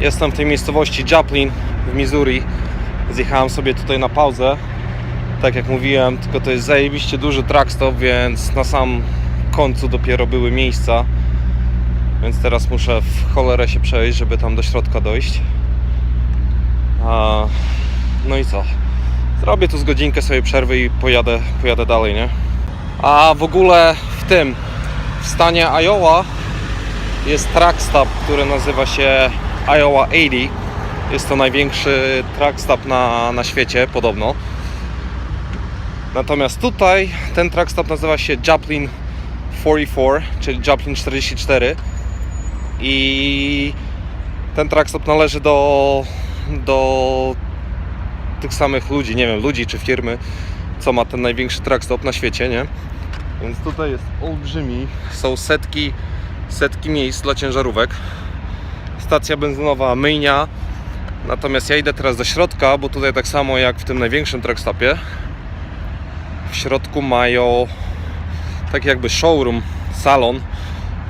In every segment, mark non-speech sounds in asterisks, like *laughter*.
Jestem w tej miejscowości Joplin w Missouri. Zjechałem sobie tutaj na pauzę. Tak jak mówiłem, tylko to jest zajebiście duży truck stop, więc na sam końcu dopiero były miejsca. Więc teraz muszę w cholerę się przejść, żeby tam do środka dojść. A, no i co? Zrobię tu z godzinkę sobie przerwy i pojadę, pojadę dalej, nie? A w ogóle w tym, w stanie Iowa jest truck stop, który nazywa się Iowa 80. Jest to największy truck stop na, na świecie, podobno. Natomiast tutaj ten truck stop nazywa się Joplin 44, czyli Joplin 44. I ten truck stop należy do, do tych samych ludzi, nie wiem, ludzi czy firmy, co ma ten największy truck stop na świecie, nie? Więc tutaj jest olbrzymi, są setki, setki miejsc dla ciężarówek. Stacja benzynowa myjnia. Natomiast ja idę teraz do środka, bo tutaj tak samo jak w tym największym truck stopie, w środku mają tak jakby showroom, salon,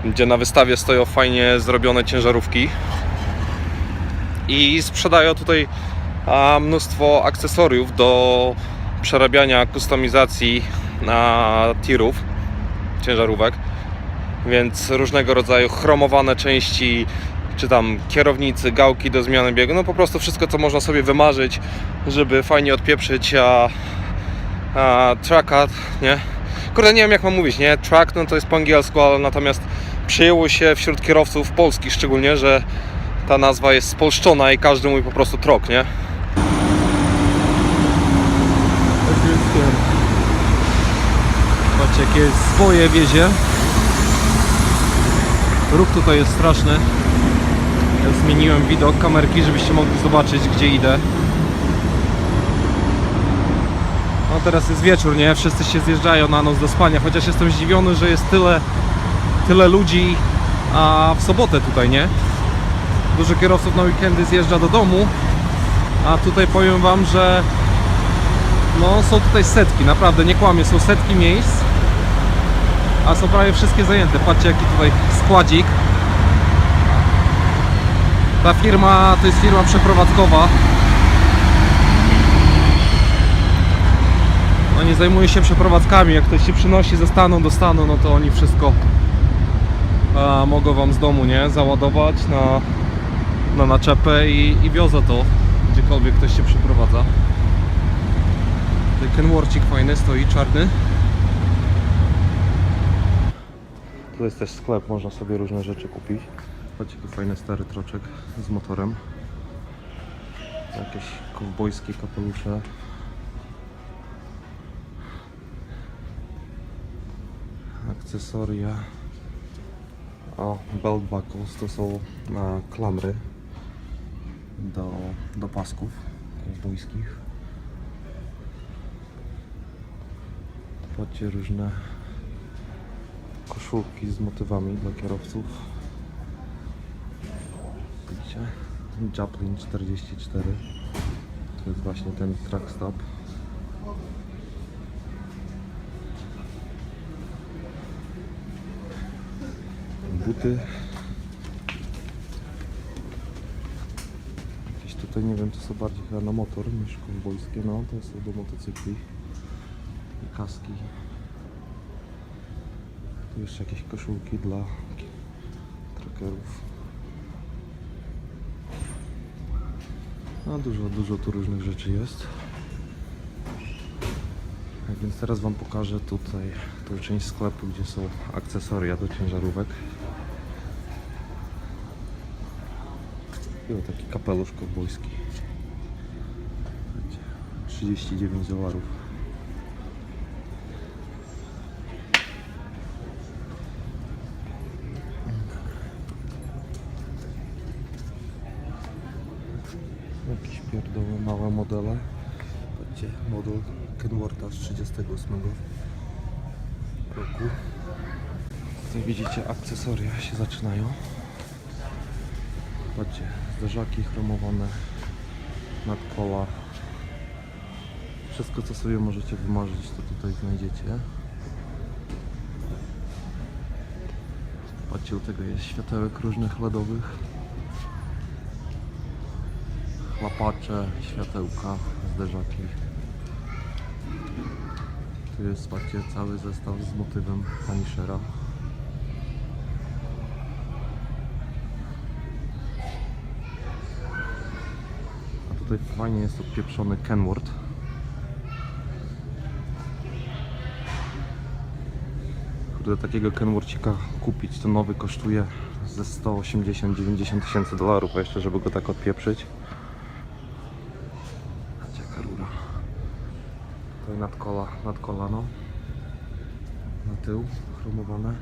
gdzie na wystawie stoją fajnie zrobione ciężarówki i sprzedają tutaj mnóstwo akcesoriów do przerabiania kustomizacji na tirów ciężarówek więc różnego rodzaju chromowane części czy tam kierownicy, gałki do zmiany biegu, no po prostu wszystko co można sobie wymarzyć, żeby fajnie odpieprzyć a, a trucka, nie? Kurde, nie wiem jak mam mówić, nie? Truck, no to jest po angielsku, ale natomiast przyjęło się wśród kierowców polskich szczególnie, że ta nazwa jest spolszczona i każdy mówi po prostu trok, nie? Patrzcie jakie swoje wiezie. Ruch tutaj jest straszny. Zmieniłem widok kamerki, żebyście mogli zobaczyć gdzie idę. No teraz jest wieczór, nie? Wszyscy się zjeżdżają na noc do spania, chociaż jestem zdziwiony, że jest tyle, tyle ludzi a w sobotę tutaj, nie? Dużo kierowców na weekendy zjeżdża do domu, a tutaj powiem Wam, że no są tutaj setki, naprawdę nie kłamię, są setki miejsc, a są prawie wszystkie zajęte. Patrzcie jaki tutaj składzik. Ta firma to jest firma przeprowadzkowa. Oni zajmują się przeprowadzkami. Jak ktoś się przynosi ze stanu do stanu, no to oni wszystko a, mogą wam z domu, nie? Załadować na, na naczepę i, i wiozą to gdziekolwiek ktoś się przyprowadza. Tutaj Kenworcik fajny stoi, czarny. Tu jest też sklep, można sobie różne rzeczy kupić. Patrzcie, tu fajny stary troczek z motorem. Jakieś kowbojskie kapelusze. Akcesoria. O, belt buckles to są na klamry do, do pasków kowbojskich. Patrzcie, różne koszulki z motywami dla kierowców. Widzicie? Joplin 44. To jest właśnie ten truck stop. Buty. Jakieś tutaj nie wiem, to są bardziej chyba na motor niż kowbojskie. No, to są do motocykli. I kaski. Tu jeszcze jakieś koszulki dla trackerów. No dużo, dużo tu różnych rzeczy jest. Tak więc teraz Wam pokażę tutaj tą część sklepu, gdzie są akcesoria do ciężarówek. I o taki kapelusz kowbojski. Słuchajcie, 39 dolarów. Jakieś pierdoły, małe modele. Patrzcie, model Kenwortha z 38 roku. Tutaj widzicie, akcesoria się zaczynają. Patrzcie, zderzaki chromowane, nadkola. Wszystko co sobie możecie wymarzyć to tutaj znajdziecie. Patrzcie, u tego jest światełek różnych LEDowych. kopacze, światełka, zderzaki. Tu jest, patrzcie, cały zestaw z motywem Punishera. A tutaj fajnie jest odpieprzony Kenworth. Kurde, takiego Kenworthika kupić to nowy kosztuje ze 180-90 tysięcy dolarów, jeszcze żeby go tak odpieprzyć. Patrzcie, jaka rura. Tutaj nad, kola, nad kolano. Na tył, chromowane.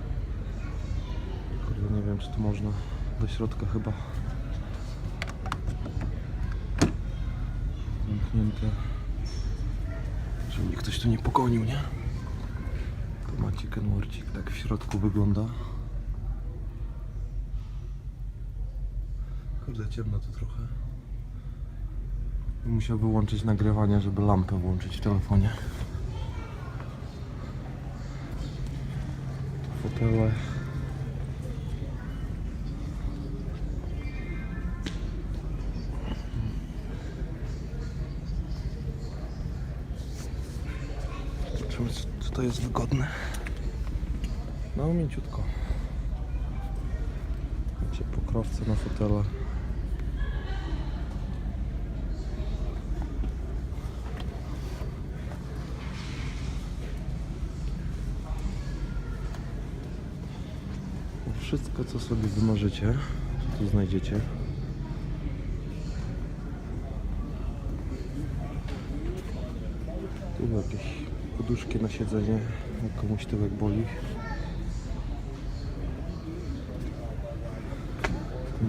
Kurde, nie wiem czy tu można do środka chyba. Zamknięte. Żeby mnie ktoś tu nie pogonił, nie? Tu macie Kenworthik, tak w środku wygląda. Kurde, ciemno tu trochę. Musiał wyłączyć nagrywanie, żeby lampę włączyć w telefonie. Fotele. Zobaczymy, czy to jest wygodne. No, mięciutko. Macie pokrowce na fotele. Wszystko, co sobie wymarzycie, tu znajdziecie. Tu jakieś poduszki na siedzenie, jak komuś tyłek boli.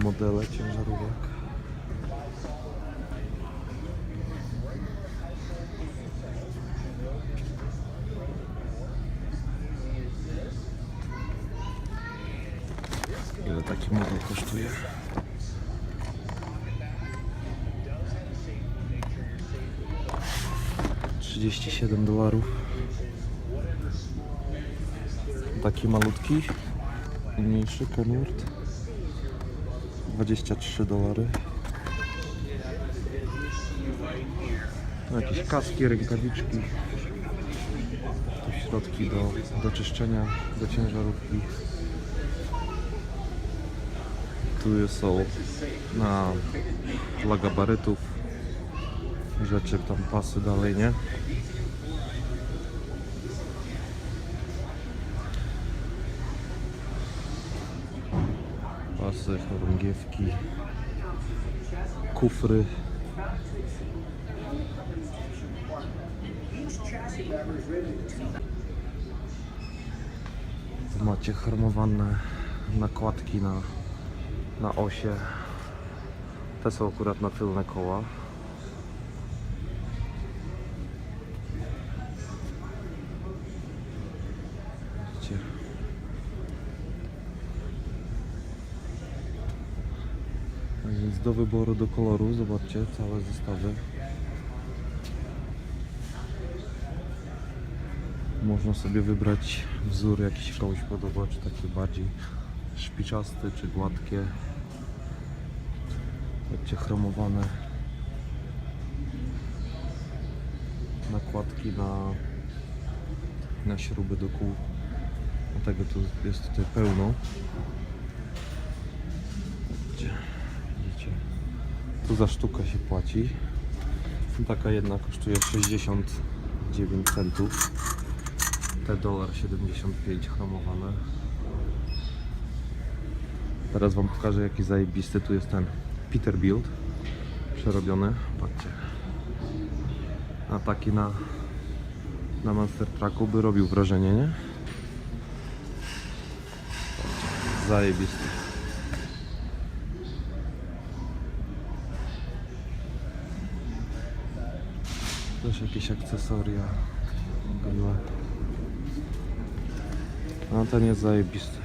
Modele ciężarówek. Taki malutki, mniejszy Kenworth. 23 dolary. No, jakieś kaski, rękawiczki. Tu środki do, do czyszczenia, do ciężarówki. Tu są na dla gabarytów rzeczy, tam pasy dalej, nie? Pasy, chorągiewki, kufry. Macie chromowane nakładki na, na osie. Te są akurat na tylne koła. Widzicie? Tak więc do wyboru, do koloru, zobaczcie, całe zestawy. Można sobie wybrać wzór, jaki się komuś podoba, czy taki bardziej szpiczasty, czy gładkie. Zobaczcie, chromowane nakładki na, na śruby do kół. Dlatego tu jest tutaj pełno. Widzicie? Widzicie? Tu za sztukę się płaci. Taka jedna kosztuje 69 centów. Te dolar 75 chromowane. Teraz wam pokażę jaki zajebisty tu jest ten Peterbilt przerobiony. Patrzcie. A taki na na Monster Trucku by robił wrażenie, nie? Zajebisty. też jakieś akcesoria były. No ten jest zajebisty.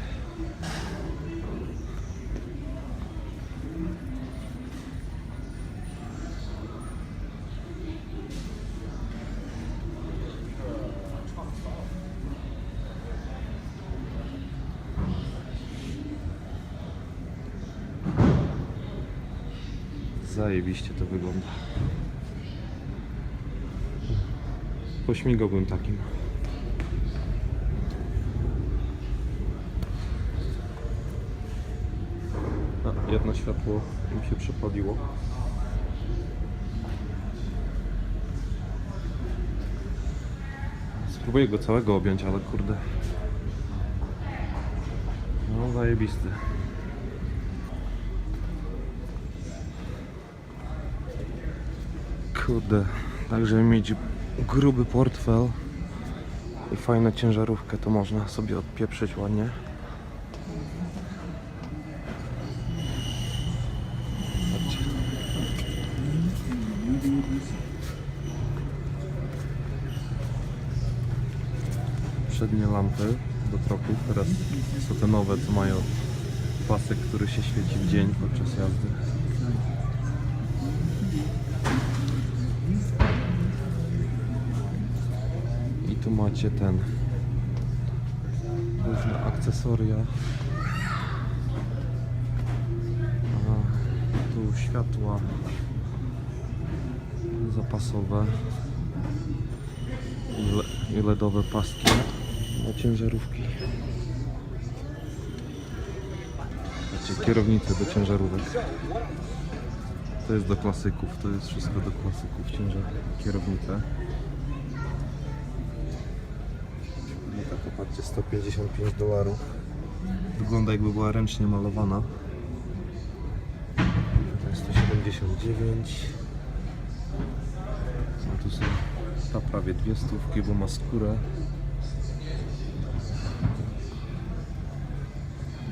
Zajebiście to wygląda. Pośmigałbym takim. A, jedno światło mi się przepaliło. Spróbuję go całego objąć, ale kurde. No zajebisty. Kurde, tak żeby mieć gruby portfel i fajną ciężarówkę, to można sobie odpieprzyć ładnie. Przednie lampy do tropu, teraz są te nowe, co mają pasek, który się świeci w dzień podczas jazdy. Tu macie ten różne akcesoria. A, tu światła zapasowe i, le, i LEDowe paski na ciężarówki. Macie kierownicę do ciężarówek. To jest do klasyków, to jest wszystko do klasyków ciężar kierownica. No tak, patrzcie, 155 dolarów. Wygląda jakby była ręcznie malowana. To jest 179. A tu są ta prawie dwie stówki, bo ma skórę.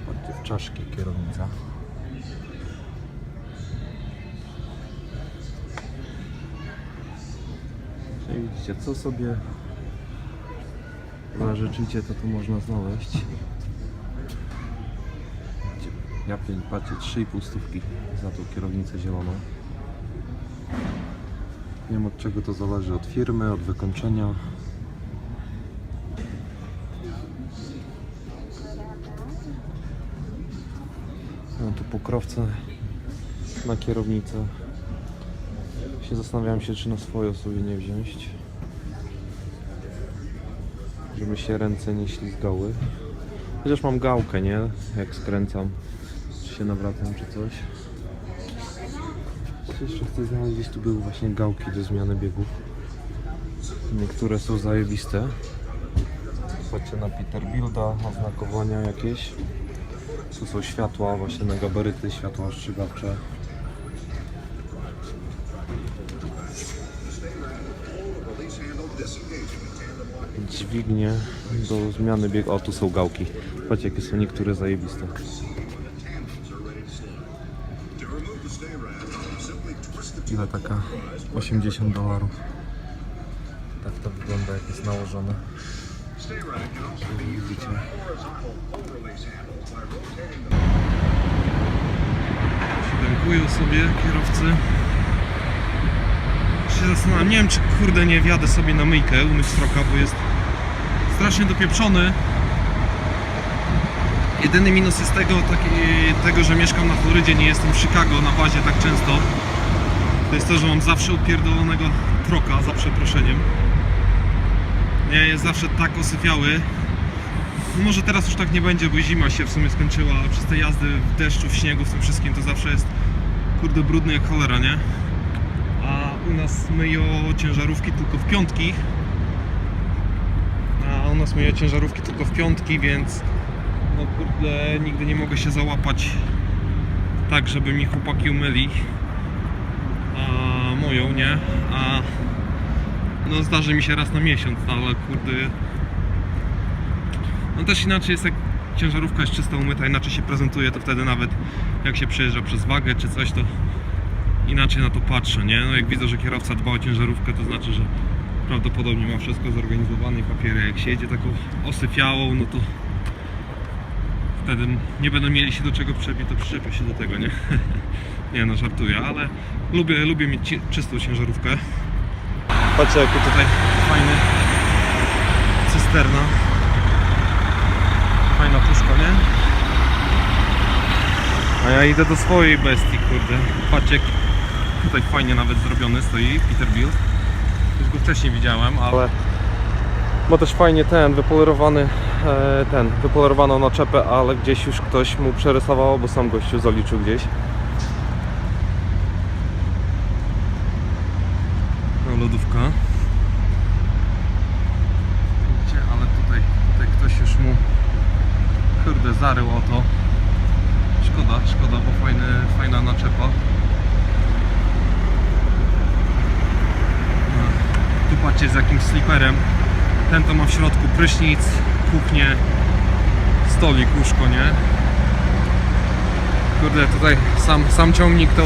Patrzcie, w czaszki kierownica. Czyli widzicie, co sobie zażyczycie, to tu można znaleźć. Ja patrzcie, 3,5 stówki za tą kierownicę zieloną. Nie wiem od czego to zależy, od firmy, od wykończenia. Mam tu pokrowce na kierownicę. Się zastanawiałem się, czy na swoją sobie nie wziąć. Żeby się ręce nie ślizgały. Chociaż mam gałkę, nie? Jak skręcam, czy się nawracam, czy coś. Jeszcze chcę znaleźć, gdzieś tu były właśnie gałki do zmiany biegów. Niektóre są zajebiste. Patrzcie na Peterbilda, oznakowania jakieś. Tu są światła właśnie na gabaryty, światła ostrzegawcze. Dźwignie do zmiany biegu. O, tu są gałki. Patrzcie, jakie są niektóre zajebiste. Ile taka? 80 dolarów. Tak to wygląda, jak jest nałożone. Widzicie. Siedemkują sobie kierowcy. Się zastanawiam, nie wiem czy kurde nie wjadę sobie na myjkę umyć stroka, bo jest strasznie dopieprzony. Jedyny minus jest tego, tego, że mieszkam na Florydzie, nie jestem w Chicago na bazie tak często. To jest to, że mam zawsze upierdolonego troka, za przeproszeniem. Nie, jest zawsze tak osyfiały. No może teraz już tak nie będzie, bo zima się w sumie skończyła, ale przez te jazdy w deszczu, w śniegu, w tym wszystkim to zawsze jest kurde brudny jak cholera, nie? A u nas myją ciężarówki tylko w piątki. Nas myją ciężarówki tylko w piątki, więc no kurde, nigdy nie mogę się załapać tak, żeby mi chłopaki umyli a moją, nie? A no zdarzy mi się raz na miesiąc, no, ale kurde no też inaczej jest jak ciężarówka jest czysto umyta, inaczej się prezentuje, to wtedy nawet jak się przejeżdża przez wagę czy coś, to inaczej na to patrzę, nie? No jak widzę, że kierowca dba o ciężarówkę, to znaczy, że prawdopodobnie ma wszystko zorganizowane i papiery. Jak się jedzie taką osyfiałą, no to wtedy nie będą mieli się do czego przyczepić, to przyczepię się do tego, nie? *laughs* nie no, żartuję, ale lubię, lubię mieć czystą ciężarówkę. Patrzcie, jaki tutaj fajny cysterna. Fajna puszka, nie? A ja idę do swojej bestii, kurde. Patrzcie, tutaj fajnie nawet zrobiony stoi Peterbilt. Już go wcześniej widziałem, ale... Ma też fajnie ten, wypolerowany, e, ten, wypolerowaną naczepę, ale gdzieś już ktoś mu przerysował, bo sam gościu zaliczył gdzieś. No, lodówka. Widzicie, ale tutaj, tutaj ktoś już mu kurde zarył o to. Szkoda, szkoda, bo fajny, fajna naczepa. No, Tu patrzcie z jakimś sliperem. Ten to ma w środku prysznic, kuchnię, stolik, łóżko, nie? Kurde, tutaj sam, sam ciągnik to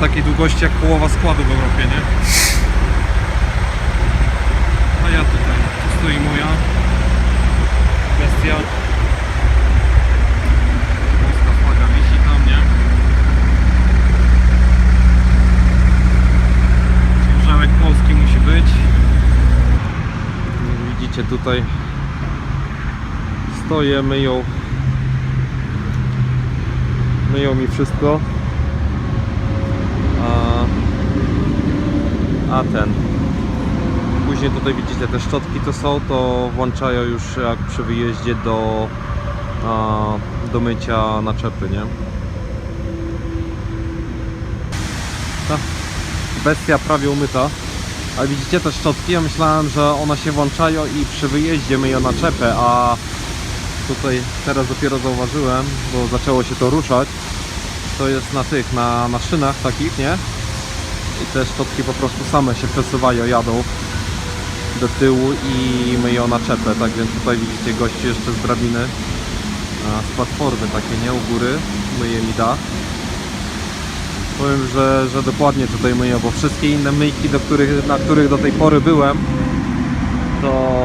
takiej długości jak połowa składu w Europie, nie? A ja tutaj, tu stoi moja bestia. Tutaj stoję, myją myją mi wszystko. A, a ten. Później tutaj widzicie te szczotki to są to włączają już jak przy wyjeździe do a, do mycia naczepy, nie? Ta bestia prawie umyta ale widzicie te szczotki? Ja myślałem, że one się włączają i przy wyjeździe myją naczepę, a tutaj teraz dopiero zauważyłem, bo zaczęło się to ruszać. To jest na tych, na, na szynach takich, nie? I te szczotki po prostu same się przesuwają, jadą do tyłu i myją naczepę. Tak więc tutaj widzicie gości jeszcze z drabiny, a, z platformy takie, nie? U góry myje mi dach. Powiem, że, że dokładnie tutaj myję, bo wszystkie inne myjki, do których, na których do tej pory byłem, to,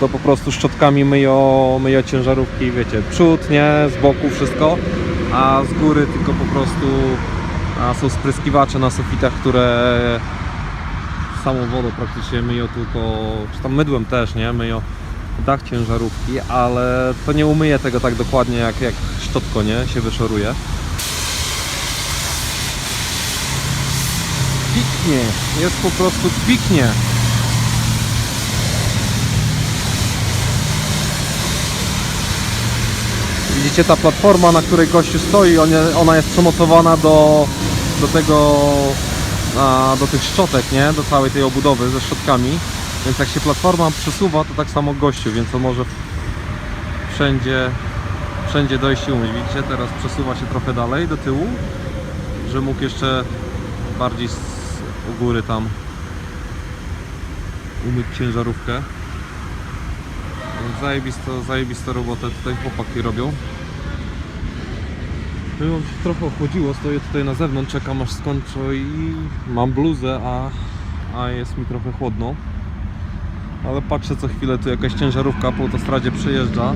to po prostu szczotkami myją, myją ciężarówki, wiecie, przód, nie, z boku wszystko, a z góry tylko po prostu a są spryskiwacze na sufitach, które samą wodą praktycznie myją tylko, czy tam mydłem też, nie, myją dach ciężarówki, ale to nie umyje tego tak dokładnie jak, jak szczotko, nie, się wyszoruje. Jest po prostu piknie. Widzicie ta platforma, na której gościu stoi, ona- jest przymocowana do, do tego, do tych szczotek, nie? Do całej tej obudowy ze szczotkami. Więc jak się platforma przesuwa, to tak samo gościu, więc on może wszędzie, wszędzie dojść i umyć. Widzicie, teraz przesuwa się trochę dalej do tyłu, że mógł jeszcze bardziej u góry tam umyć ciężarówkę. Zajebisto, zajebistą robotę tutaj chłopaki robią. Mimo się trochę ochłodziło, stoję tutaj na zewnątrz, czekam aż skończę i mam bluzę, a, a jest mi trochę chłodno. Ale patrzę co chwilę, tu jakaś ciężarówka po autostradzie przejeżdża.